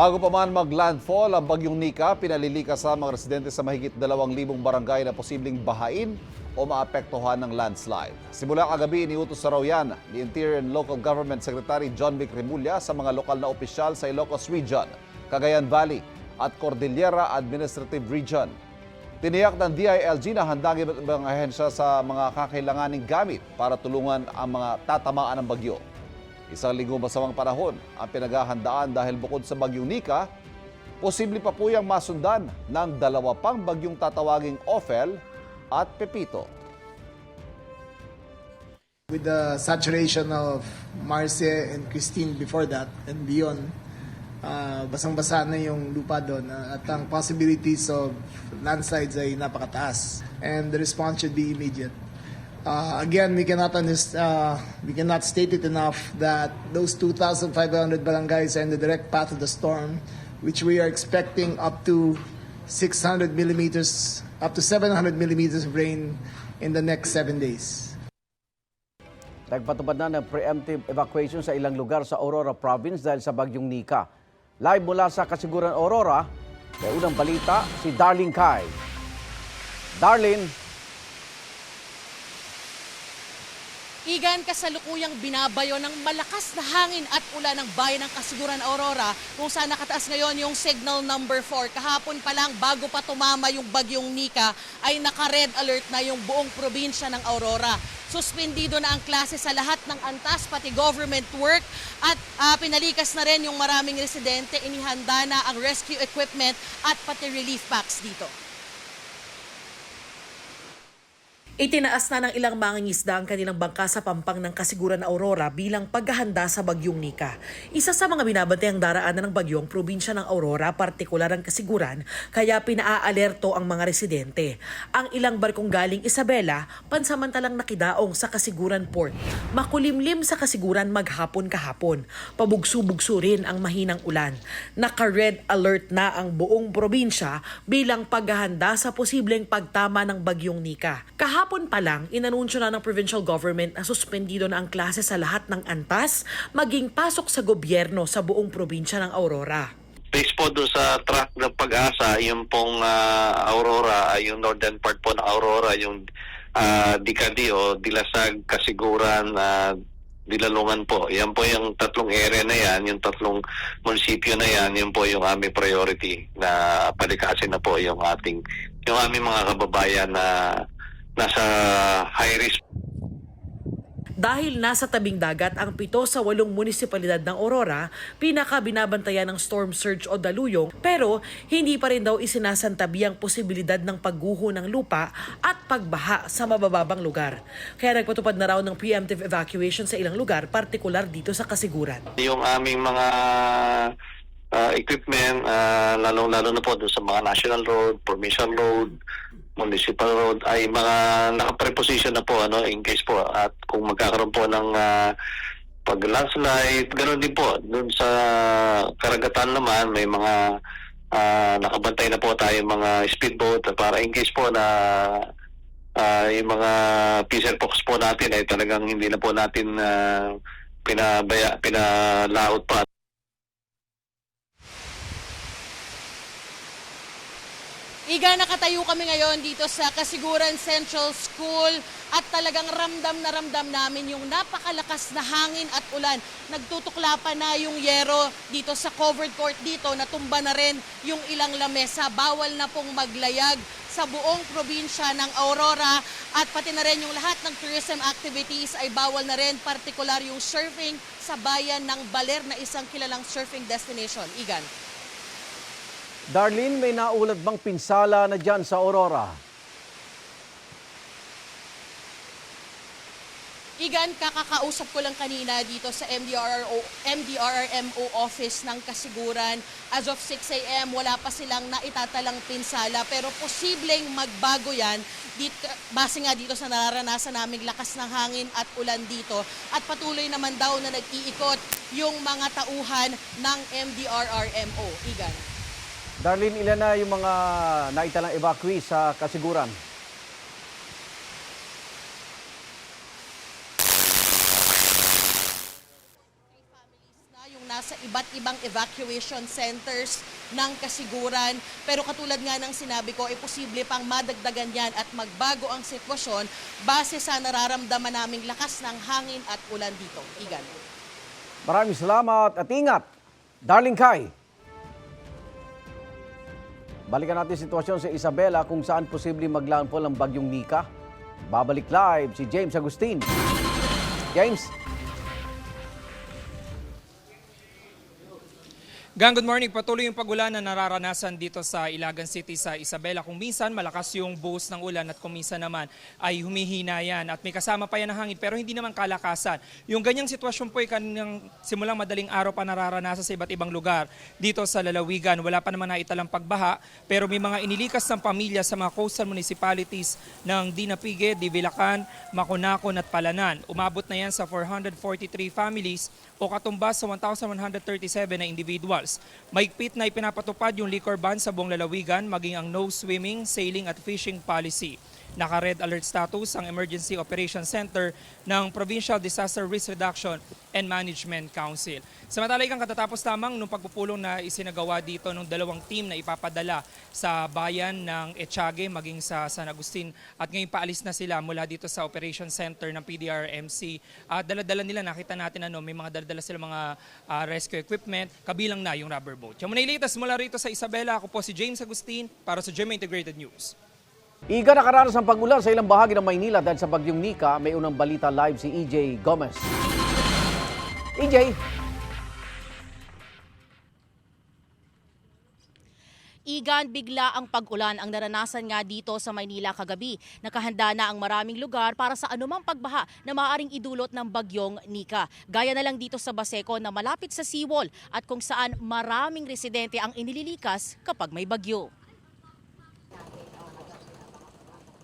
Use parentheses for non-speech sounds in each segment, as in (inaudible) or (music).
Bago pa man mag-landfall ang bagyong Nika, pinalilikas sa mga residente sa mahigit 2,000 barangay na posibleng bahain o maapektuhan ng landslide. Simula kagabi, iniutos sa raw yan ni Interior and Local Government Secretary John Vic Remulla sa mga lokal na opisyal sa Ilocos Region, Cagayan Valley at Cordillera Administrative Region. Tiniyak ng DILG na handang ibang ahensya sa mga kakailanganing gamit para tulungan ang mga tatamaan ng bagyo. Isang linggo masamang panahon ang pinaghahandaan dahil bukod sa bagyong Nika, posible pa po yung masundan ng dalawa pang bagyong tatawaging Ophel at Pepito. with the saturation of Marcia and Christine before that and beyond, uh, basang-basa na yung lupa doon uh, at ang possibilities of landslides ay napakataas and the response should be immediate. Uh, again, we cannot uh, we cannot state it enough that those 2,500 barangays are in the direct path of the storm, which we are expecting up to 600 millimeters, up to 700 millimeters of rain in the next seven days. Nagpatupad na ng preemptive evacuation sa ilang lugar sa Aurora Province dahil sa bagyong Nika. Live mula sa Kasiguran Aurora, may unang balita si Darlene Kai. Darlene, Igan, kasalukuyang binabayo ng malakas na hangin at ulan ng bayan ng Kasiguran Aurora kung saan nakataas ngayon yung signal number 4. Kahapon pa lang bago pa tumama yung bagyong Nika ay naka-red alert na yung buong probinsya ng Aurora. Suspendido na ang klase sa lahat ng antas pati government work at ah, pinalikas na rin yung maraming residente. Inihanda na ang rescue equipment at pati relief packs dito. Itinaas na ng ilang mangingisda ang kanilang bangka sa pampang ng Kasiguran Aurora bilang paghahanda sa bagyong Nika. Isa sa mga binabantayang daraanan ng bagyong probinsya ng Aurora, partikular ang Kasiguran, kaya pinaalerto ang mga residente. Ang ilang barkong galing Isabela, pansamantalang nakidaong sa Kasiguran Port. Makulimlim sa Kasiguran maghapon kahapon. Pabugso-bugso rin ang mahinang ulan. Naka-red alert na ang buong probinsya bilang paghahanda sa posibleng pagtama ng bagyong Nika. Kahapon pa lang, inanunsyo na ng provincial government na suspendido na ang klase sa lahat ng antas, maging pasok sa gobyerno sa buong probinsya ng Aurora. Based po doon sa track ng pag-asa, yung pong ah, Aurora, ay yung northern part po ng Aurora, yung uh, Dicadi o Dilasag, Kasiguran, ah, Dilalungan po. Yan po yung tatlong area na yan, yung tatlong munisipyo na yan, yun po yung aming priority na palikasin na po yung ating, yung aming mga kababayan na nasa high risk Dahil nasa tabing dagat ang pito sa walong munisipalidad ng Aurora, pinaka binabantayan ng storm surge o daluyong pero hindi pa rin daw isinasantabi ang posibilidad ng pagguho ng lupa at pagbaha sa mabababang lugar. Kaya nagpatupad na raw ng preemptive evacuation sa ilang lugar, partikular dito sa Kasiguran. yung aming mga ah, equipment, ah, lalong-lalo na po doon sa mga national road, formation road, municipal road, ay mga naka-preposition na po ano, in case po. At kung magkakaroon po ng ah, pag landslide, ganoon din po. Doon sa karagatan naman, may mga ah, nakabantay na po tayo mga speedboat para in case po na ah, yung mga diesel box po natin ay talagang hindi na po natin ah, pinabaya, pinalaot pa. Iga, nakatayo kami ngayon dito sa Kasiguran Central School at talagang ramdam na ramdam namin yung napakalakas na hangin at ulan. Nagtutukla pa na yung yero dito sa covered court dito, natumba na rin yung ilang lamesa. Bawal na pong maglayag sa buong probinsya ng Aurora at pati na rin yung lahat ng tourism activities ay bawal na rin, partikular yung surfing sa bayan ng Baler na isang kilalang surfing destination. Igan. Darlene, may naulad bang pinsala na dyan sa Aurora? Igan, kakakausap ko lang kanina dito sa MDRRO, MDRRMO office ng Kasiguran. As of 6 a.m., wala pa silang naitatalang pinsala pero posibleng magbago yan dito, base nga dito sa nararanasan naming lakas ng hangin at ulan dito. At patuloy naman daw na nag-iikot yung mga tauhan ng MDRRMO. Igan. Darlene, ilan na yung mga naitalang evacuee sa Kasiguran? na yung nasa sa iba't ibang evacuation centers ng kasiguran. Pero katulad nga ng sinabi ko, ay posible pang madagdagan yan at magbago ang sitwasyon base sa nararamdaman naming lakas ng hangin at ulan dito. Igan. Maraming salamat at ingat. Darling Kai. Balikan natin sitwasyon sa Isabela kung saan posibleng maglandfall ang bagyong Nika. Babalik live si James Agustin. James. Gang, good morning. Patuloy yung pagulan na nararanasan dito sa Ilagan City sa Isabela. Kung minsan malakas yung buhos ng ulan at kung minsan naman ay humihina yan at may kasama pa yan ng hangin pero hindi naman kalakasan. Yung ganyang sitwasyon po ay kaninang simulang madaling araw pa nararanasan sa iba't ibang lugar dito sa Lalawigan. Wala pa naman naitalang pagbaha pero may mga inilikas ng pamilya sa mga coastal municipalities ng Dinapige, Divilacan, Maconacon at Palanan. Umabot na yan sa 443 families o katumbas sa 1,137 na individuals. Maigpit na ipinapatupad yung liquor ban sa buong lalawigan maging ang no swimming, sailing at fishing policy. Naka-red alert status ang Emergency Operation Center ng Provincial Disaster Risk Reduction and Management Council. Samantala ikang katatapos lamang nung pagpupulong na isinagawa dito ng dalawang team na ipapadala sa bayan ng Etiague maging sa San Agustin at ngayon paalis na sila mula dito sa Operation Center ng PDRMC. At dala-dala nila nakita natin ano may mga dala-dala sila mga ah, rescue equipment kabilang na yung rubber boat. Yung muna mula rito sa Isabela ako po si James Agustin para sa GMA Integrated News. Iga nakaranas ang pagulan sa ilang bahagi ng Maynila dahil sa bagyong Nika. May unang balita live si EJ Gomez. EJ, Igan, bigla ang pag-ulan ang naranasan nga dito sa Maynila kagabi. Nakahanda na ang maraming lugar para sa anumang pagbaha na maaaring idulot ng bagyong Nika. Gaya na lang dito sa Baseco na malapit sa seawall at kung saan maraming residente ang inililikas kapag may bagyo.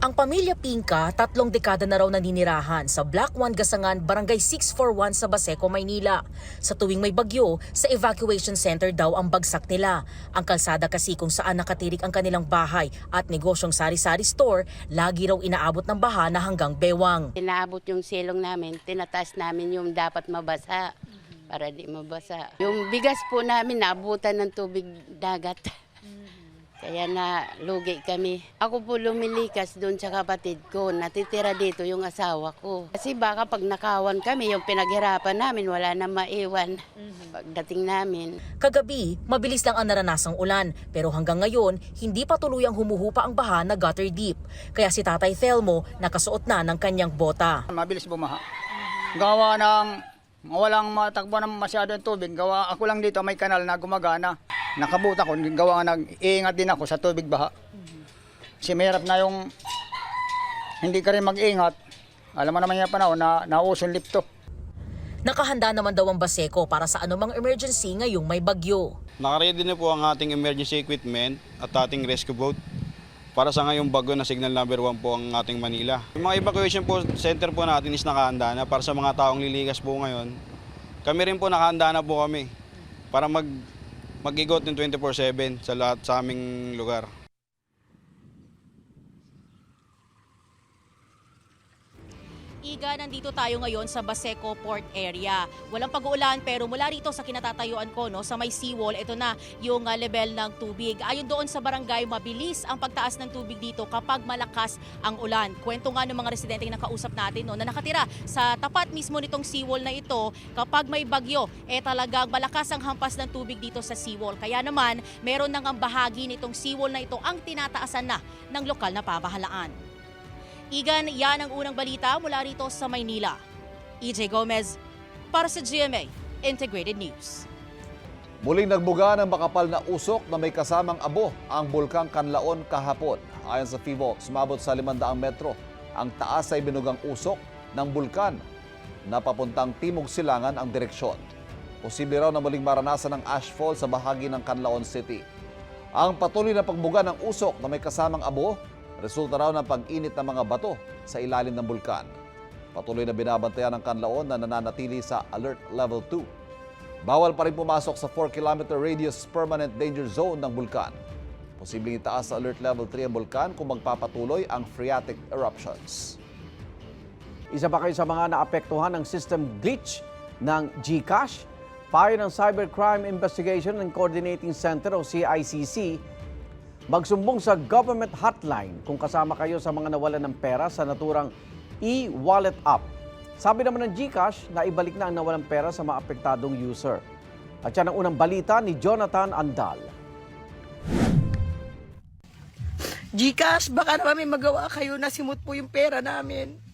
Ang pamilya Pinka, tatlong dekada na raw naninirahan sa Black 1 Gasangan, Barangay 641 sa Baseco, Maynila. Sa tuwing may bagyo, sa evacuation center daw ang bagsak nila. Ang kalsada kasi kung saan nakatirik ang kanilang bahay at negosyong sari-sari store, lagi raw inaabot ng baha na hanggang bewang. Inaabot yung silong namin, tinataas namin yung dapat mabasa para di mabasa. Yung bigas po namin naabutan ng tubig dagat. (laughs) Kaya na lugi kami. Ako po lumilikas doon sa kapatid ko. Natitira dito yung asawa ko. Kasi baka pag nakawan kami, yung pinaghirapan namin, wala na maiwan. Pagdating namin. Kagabi, mabilis lang ang naranasang ulan pero hanggang ngayon, hindi pa tuluyang humuhupa ang baha na gutter deep. Kaya si Tatay Thelmo nakasuot na ng kanyang bota. Mabilis bumaha. Gawa ng walang matakbo ng masyado ng tubig. Gawa ako lang dito may kanal na gumagana. Nakabuta ko, gawa nga nag-iingat din ako sa tubig baha. Kasi mahirap na yung hindi ka rin mag-ingat. Alam mo naman yung panahon na nausong lipto. Nakahanda naman daw ang Baseco para sa anumang emergency ngayong may bagyo. Nakaready na po ang ating emergency equipment at ating rescue boat para sa ngayong bago na signal number 1 po ang ating Manila. Yung mga evacuation po center po natin is nakahanda na para sa mga taong liligas po ngayon. Kami rin po nakahanda na po kami para mag mag-igot ng 24/7 sa lahat sa aming lugar. Iga, nandito tayo ngayon sa Baseco Port Area. Walang pag-uulan pero mula rito sa kinatatayuan ko no, sa may seawall, ito na yung uh, level ng tubig. Ayon doon sa barangay, mabilis ang pagtaas ng tubig dito kapag malakas ang ulan. Kwento nga ng mga residente na nakausap natin no, na nakatira sa tapat mismo nitong seawall na ito, kapag may bagyo, eh talagang malakas ang hampas ng tubig dito sa seawall. Kaya naman, meron nang ang bahagi nitong seawall na ito ang tinataasan na ng lokal na pamahalaan. Igan, yan ang unang balita mula rito sa Maynila. EJ Gomez para sa GMA Integrated News. Muling nagbuga ng makapal na usok na may kasamang abo ang bulkang Kanlaon kahapon. Ayon sa FIVO, sumabot sa 500 metro. Ang taas ay binugang usok ng bulkan na papuntang Timog Silangan ang direksyon. Posible raw na muling maranasan ng ashfall sa bahagi ng Canlaon City. Ang patuloy na pagbuga ng usok na may kasamang abo, resulta raw ng pag-init ng mga bato sa ilalim ng bulkan. Patuloy na binabantayan ng Canlaon na nananatili sa Alert Level 2. Bawal pa rin pumasok sa 4-kilometer radius permanent danger zone ng bulkan. Posibleng itaas sa Alert Level 3 ang bulkan kung magpapatuloy ang phreatic eruptions. isa pa kayo sa mga naapektuhan ng system glitch ng GCash. Payo ng Cybercrime Investigation and Coordinating Center o CICC, magsumbong sa government hotline kung kasama kayo sa mga nawalan ng pera sa naturang e-wallet app. Sabi naman ng GCash na ibalik na ang nawalang pera sa mga apektadong user. At yan ang unang balita ni Jonathan Andal. Gcash, baka naman may magawa kayo na simut po yung pera namin.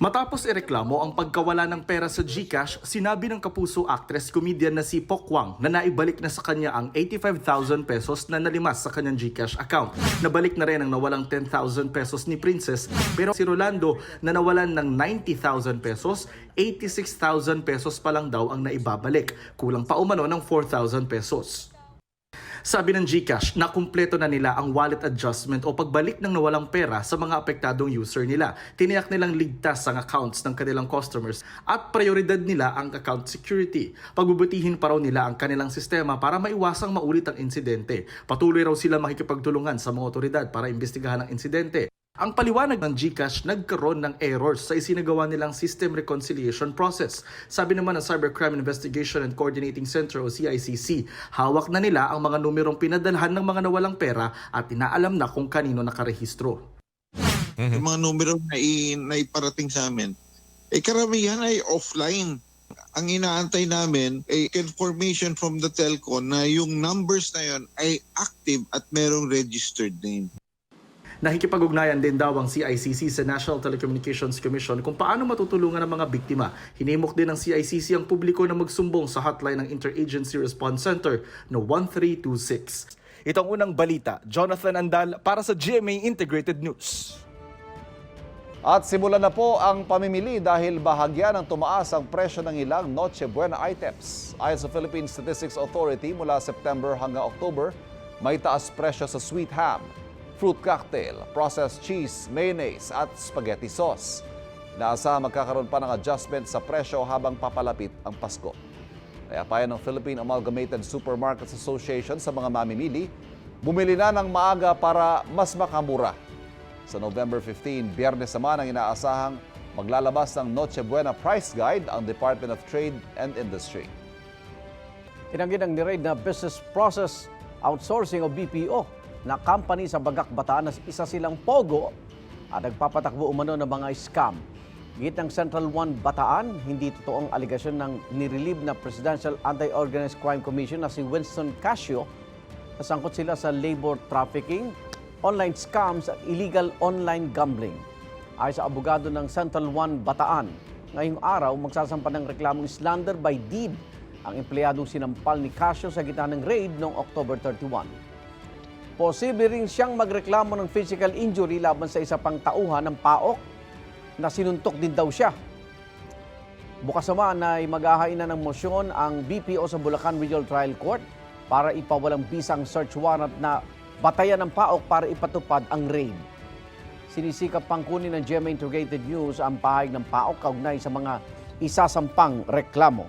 Matapos ireklamo ang pagkawala ng pera sa GCash, sinabi ng kapuso actress comedian na si Pokwang na naibalik na sa kanya ang 85,000 pesos na nalimas sa kanyang GCash account. Nabalik na rin ang nawalang 10,000 pesos ni Princess pero si Rolando na nawalan ng 90,000 pesos, 86,000 pesos pa lang daw ang naibabalik. Kulang pa umano ng 4,000 pesos. Sabi ng GCash na kumpleto na nila ang wallet adjustment o pagbalik ng nawalang pera sa mga apektadong user nila. Tiniyak nilang ligtas ang accounts ng kanilang customers at prioridad nila ang account security. Pagbubutihin pa raw nila ang kanilang sistema para maiwasang maulit ang insidente. Patuloy raw sila makikipagtulungan sa mga otoridad para imbestigahan ang insidente. Ang paliwanag ng GCash nagkaroon ng errors sa isinagawa nilang system reconciliation process. Sabi naman ng Cybercrime Investigation and Coordinating Center o CICC, hawak na nila ang mga numerong pinadalhan ng mga nawalang pera at inaalam na kung kanino nakarehistro. Yung mga numero na, i- na iparating sa amin, eh karamihan ay offline. Ang inaantay namin ay confirmation from the telco na yung numbers na yun ay active at merong registered name. Nakikipag-ugnayan din daw ang CICC sa National Telecommunications Commission kung paano matutulungan ang mga biktima. Hinimok din ng CICC ang publiko na magsumbong sa hotline ng Interagency Response Center na 1326. Itong unang balita, Jonathan Andal para sa GMA Integrated News. At simulan na po ang pamimili dahil bahagya ng tumaas ang presyo ng ilang Noche Buena items. Ayon sa Philippine Statistics Authority, mula September hanggang October, may taas presyo sa sweet ham, fruit cocktail, processed cheese, mayonnaise at spaghetti sauce. Naasahan magkakaroon pa ng adjustment sa presyo habang papalapit ang Pasko. Kaya payan ng Philippine Amalgamated Supermarkets Association sa mga mamimili, bumili na ng maaga para mas makamura. Sa November 15, biyernes naman ang inaasahang maglalabas ng Noche Buena Price Guide ang Department of Trade and Industry. Tinanggi ng niraid na Business Process Outsourcing o BPO na company sa Bagak Bataan na isa silang pogo at nagpapatakbo umano ng mga scam. Git ng Central One Bataan, hindi totoong aligasyon ng nirelieve na Presidential Anti-Organized Crime Commission na si Winston Casio na sangkot sila sa labor trafficking, online scams at illegal online gambling. Ayon sa abogado ng Central One Bataan, ngayong araw magsasampa ng reklamong slander by deed ang empleyadong sinampal ni Casio sa gitna ng raid noong October 31. Posible rin siyang magreklamo ng physical injury laban sa isa pang tauhan ng PAOK na sinuntok din daw siya. Bukas naman ay mag-ahain na ng motion ang BPO sa Bulacan Regional Trial Court para ipawalang bisang search warrant na batayan ng PAOK para ipatupad ang raid. Sinisikap pang kunin ng GMA Integrated News ang pahayag ng PAOK kaugnay sa mga isasampang reklamo.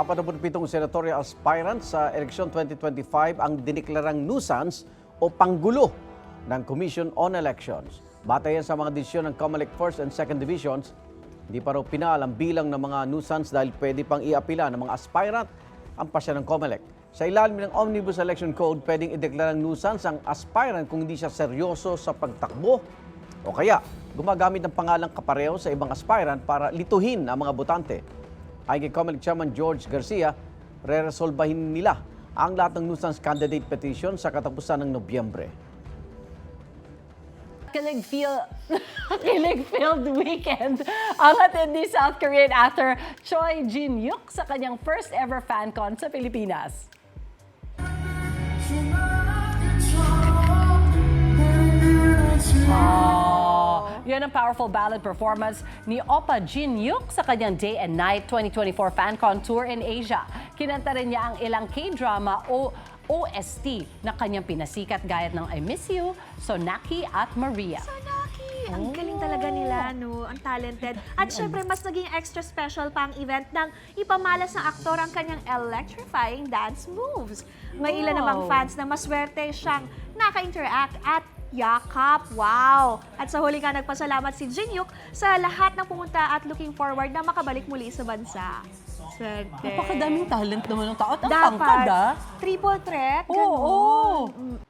Apat na pitong senatorial aspirants sa eleksyon 2025 ang diniklarang nuisance o panggulo ng Commission on Elections. Batayan sa mga desisyon ng COMELEC First and Second Divisions, hindi pa raw pinaal ang bilang ng mga nuisance dahil pwede pang iapila ng mga aspirant ang pasya ng COMELEC. Sa ilalim ng Omnibus Election Code, pwedeng ideklarang nuisance ang aspirant kung hindi siya seryoso sa pagtakbo o kaya gumagamit ng pangalang kapareho sa ibang aspirant para lituhin ang mga botante. Ayon kay Comelec Chairman George Garcia, re-resolbahin nila ang lahat ng nuisance candidate petition sa katapusan ng Nobyembre. Kilig feel (laughs) kilig filled weekend ang hatid ni South Korean actor Choi Jin-yuk sa kanyang first ever fan con sa Pilipinas. Oh, yan ang powerful ballad performance ni Oppa Jin-yuk sa kanyang Day and Night 2024 fan con tour in Asia. Kinanta rin niya ang ilang K-drama o OST na kanyang pinasikat gayat ng I Miss You, Sonaki at Maria. Sonaki! Ang galing talaga nila, no? Ang talented. At syempre, mas naging extra special pa ang event nang ipamalas ng aktor ang kanyang electrifying dance moves. May ilan namang fans na maswerte siyang naka-interact at yakap. Wow! At sa huli nga nagpasalamat si Jinyuk sa lahat ng pumunta at looking forward na makabalik muli sa bansa. Swerte. Napakadaming talent naman ng tao. At ang Dapat. tangkad ah. Triple threat? Oo. Ganon.